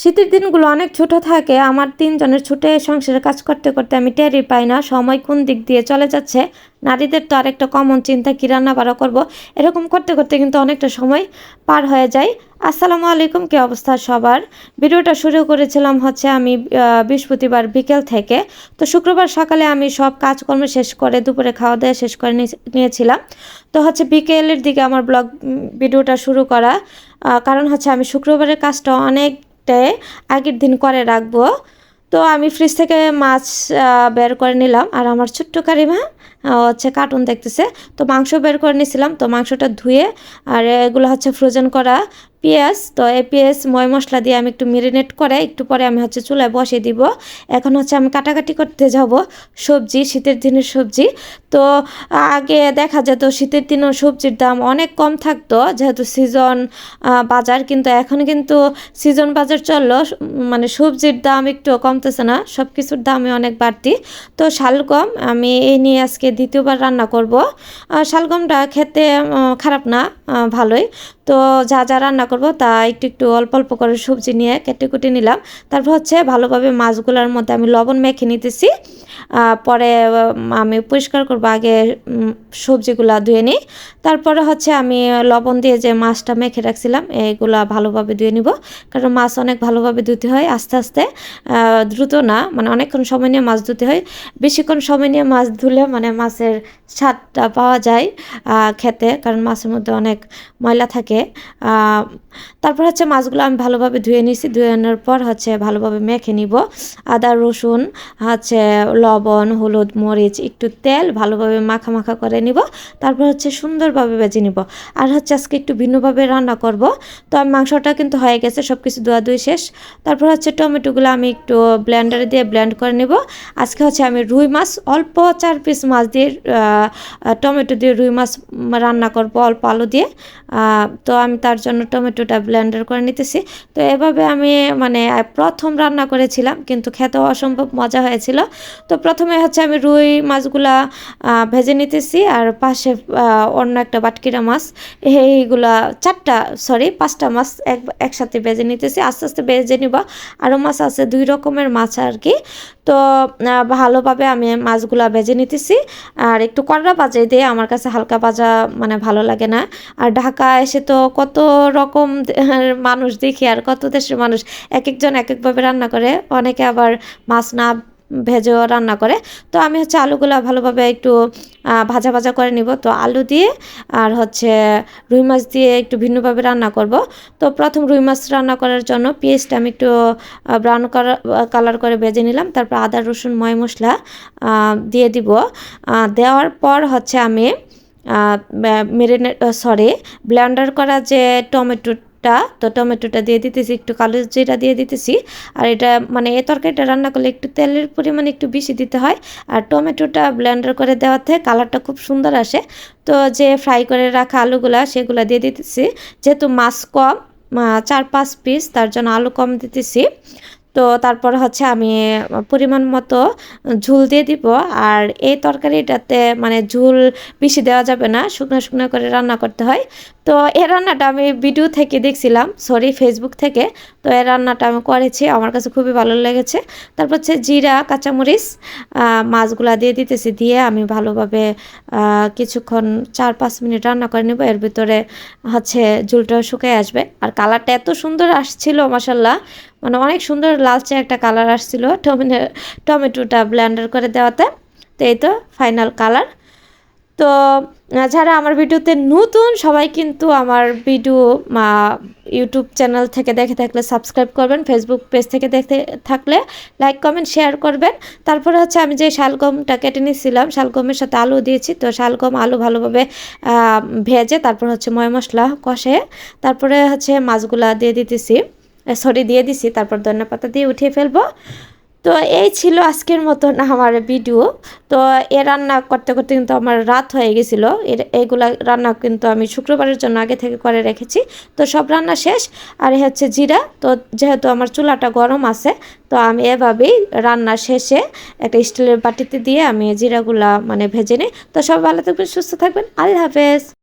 শীতের দিনগুলো অনেক ছোট থাকে। আমার তিনজনের ছুটে সংসারের কাজ করতে করতে আমি টেরই পাই না, সময় কোন দিক দিয়ে চলে যাচ্ছে। নারীদের তো আরেকটা কমন চিন্তা, কী রান্না বাড়া করব? এরকম করতে করতে কিন্তু অনেকটা সময় পার হয়ে যায়। আসসালামু আলাইকুম, কী অবস্থা সবার? ভিডিওটা শুরু করেছিলাম হচ্ছে আমি বৃহস্পতিবার বিকেল থেকে। তো শুক্রবার সকালে আমি সব কাজকর্ম শেষ করে, দুপুরে খাওয়া দাওয়া শেষ করে নিয়ে- নিয়েছিলাম। তো হচ্ছে বিকেলের দিকে আমার ব্লগ ভিডিওটা শুরু করা। কারণ হচ্ছে আমি শুক্রবারের কাজটা অনেকটাই আগের দিন করে রাখব। তো আমি ফ্রিজ থেকে মাছ বের করে নিলাম। আর আমার ছোট্ট কারিমা হচ্ছে কার্টুন দেখতেছে। তো মাংস বের করে নিয়েছিলাম তো মাংসটা ধুয়ে, আর এগুলো হচ্ছে ফ্রোজেন করা পেঁয়াজ। তো এই পেঁয়াজ ময় মশলা দিয়ে আমি একটু মেরিনেট করে, একটু পরে আমি হচ্ছে চুলায় বসিয়ে দিব। এখন হচ্ছে আমি কাটাকাটি করতে যাব সবজি, শীতের দিনের সবজি। তো আগে দেখা যেত শীতের দিনেও সবজির দাম অনেক কম থাকতো, যেহেতু সিজন বাজার, কিন্তু এখন কিন্তু সিজন বাজার চলল মানে সবজির দাম একটু কমতেছে না সব কিছুর দামই অনেক বাড়তি। তো শালগম আমি এই নিয়ে আজকে দ্বিতীয়বার রান্না করব। শালগমটা খেতে খারাপ না ভালোই। তো যা যা রান্না করব তা একটু একটু অল্প অল্প করে সবজি নিয়ে কেটে কুটে নিলাম। তারপর হচ্ছে ভালোভাবে মাছগুলোর মধ্যে আমি লবণ মেখে নিতেছি। পরে আমি পরিষ্কার করব আগে সবজিগুলা ধুয়ে নিই। তারপরে হচ্ছে আমি লবণ দিয়ে যে মাছটা মেখে রাখছিলাম এইগুলা ভালোভাবে ধুয়ে নিব। কারণ মাছ অনেক ভালোভাবে ধুতে হয় আস্তে আস্তে। দ্রুত না মানে অনেকক্ষণ সময় নিয়ে মাছ ধুতে হয়। বেশিক্ষণ সময় নিয়ে মাছ ধুলে মানে মাছের স্বাদটা পাওয়া যায় খেতে। কারণ মাছের মধ্যে অনেক ময়লা থাকে। আহ, তারপর হচ্ছে মাছগুলো আমি ভালোভাবে ধুয়ে নিয়েছি ধুয়ে আনার পর হচ্ছে ভালোভাবে মেখে নিব। আদা রসুন হচ্ছে লবণ হলুদ মরিচ একটু তেল ভালোভাবে মাখা মাখা করে নিব। তারপর হচ্ছে সুন্দরভাবে বেজে নিব। আর হচ্ছে আজকে একটু ভিন্নভাবে রান্না করব। তো আমি মাংসটা কিন্তু হয়ে গেছে সব কিছু ধোয়া শেষ। তারপর হচ্ছে টমেটোগুলো আমি একটু ব্লেন্ডারে দিয়ে ব্লেন্ড করে নিব। আজকে হচ্ছে আমি রুই মাছ অল্প চার পিস মাছ দিয়ে টমেটো দিয়ে রুই মাছ রান্না করব অল্প আলু দিয়ে। তো আমি তার জন্য টমেটোটা ব্লেন্ডার করে নিতেছি। তো এভাবে আমি মানে প্রথম রান্না করেছিলাম, কিন্তু খেতে অসম্ভব মজা হয়েছিল। তো প্রথমে হচ্ছে আমি রুই মাছগুলা ভেজে নিতেছি, আর পাশে অন্য একটা বাটকিরা মাছ, এইগুলা চারটা সরি পাঁচটা মাছ এক, একসাথে ভেজে নিতেছি। আস্তে আস্তে ভেজে নিব। আরও মাছ আছে, দুই রকমের মাছ আর কি তো ভালোভাবে আমি মাছগুলা ভেজে নিতেছি। আর একটু কড়া বাজে দিয়ে, আমার কাছে হালকা বাজা মানে ভালো লাগে না। আর ঢাকা এসে তো কত রকম মানুষ দেখি আর কত দেশের মানুষ। এক একজন এক একভাবে রান্না করে। অনেকে আবার মাছ না ভেজেও রান্না করে। তো আমি হচ্ছে আলুগুলো ভালোভাবে একটু ভাজা ভাজা করে নিব। তো আলু দিয়ে আর হচ্ছে রুই মাছ দিয়ে একটু ভিন্নভাবে রান্না করব। তো প্রথম রুই মাছ রান্না করার জন্য পেস্ট আমি একটু ব্রাউন কালার করে ভেজে নিলাম। তারপর আদা, রসুন, ময় মশলা দিয়ে দিব। দেওয়ার পর হচ্ছে আমি মেরিনেট সরি ব্লেন্ডার করা যে টমেটোটা, তো টমেটোটা দিয়ে দিতেছি, একটু কালো জিরা দিয়ে দিতেছি। আর এটা মানে এই তরকারিটা রান্না করলে একটু তেলের পরিমাণ একটু বেশি দিতে হয়। আর টমেটোটা ব্লেন্ডার করে দেওয়াতে কালারটা খুব সুন্দর আসে। তো যে ফ্রাই করে রাখা আলুগুলা, সেগুলো দিয়ে দিতেছি। যেহেতু মাছ কম চার পাঁচ পিস তার জন্য আলু কম দিতেছি। তো তারপর হচ্ছে আমি পরিমাণ মতো ঝুল দিয়ে দিব। আর এই তরকারিটাতে মানে ঝুল বেশি দেওয়া যাবে না, শুকনো শুকনো করে রান্না করতে হয়। তো এই রান্নাটা আমি ভিডিও থেকে দেখছিলাম সরি ফেসবুক থেকে। তো এই রান্নাটা আমি করেছি, আমার কাছে খুবই ভালো লেগেছে। তারপর হচ্ছে জিরা, কাঁচামরিচ মাছগুলা দিয়ে দিতেছি, দিয়ে আমি ভালোভাবে কিছুক্ষণ চার পাঁচ মিনিট রান্না করে নেব। এর ভিতরে হচ্ছে ঝুলটাও শুকিয়ে আসবে। আর কালারটা এত সুন্দর আসছিল মাসাল্লাহ মানে অনেক সুন্দর লালচে একটা কালার আসছিল টমেটো, টমেটোটা ব্লেন্ডার করে দেওয়াতে। তো এই তো ফাইনাল কালার তো যারা আমার ভিডিওতে নতুন, সবাই কিন্তু আমার ভিডিও ইউটিউব চ্যানেল থেকে দেখে থাকলে সাবস্ক্রাইব করবেন ফেসবুক পেজ থেকে দেখতে থাকলে লাইক কমেন্ট শেয়ার করবেন। তারপরে হচ্ছে আমি যে শালগমটা কেটে নিয়েছিলাম শালগমের সাথে আলু দিয়েছি, তো শালগম আলু ভালোভাবে ভেজে তারপর হচ্ছে ময় মশলা কষে, তারপরে হচ্ছে মাছগুলা দিয়ে দিতেছি। সরি দিয়ে দিছি, তারপর ধনে পাতা দিয়ে উঠিয়ে ফেলব। তো এই ছিল আজকের মতন আমার ভিডিও। তো এ রান্না করতে করতে কিন্তু আমার রাত হয়ে গেছিল। এর এইগুলা রান্না কিন্তু আমি শুক্রবারের জন্য আগে থেকে করে রেখেছি। তো সব রান্না শেষ। আর হচ্ছে জিরা। তো যেহেতু আমার চুলাটা গরম আছে, তো আমি এভাবেই রান্না শেষে একটা স্টিলের বাটিতে দিয়ে আমি জিরাগুলা মানে ভেজে নিই। তো সব ভালো থাকবেন, সুস্থ থাকবেন। আল্লাহ হাফেজ।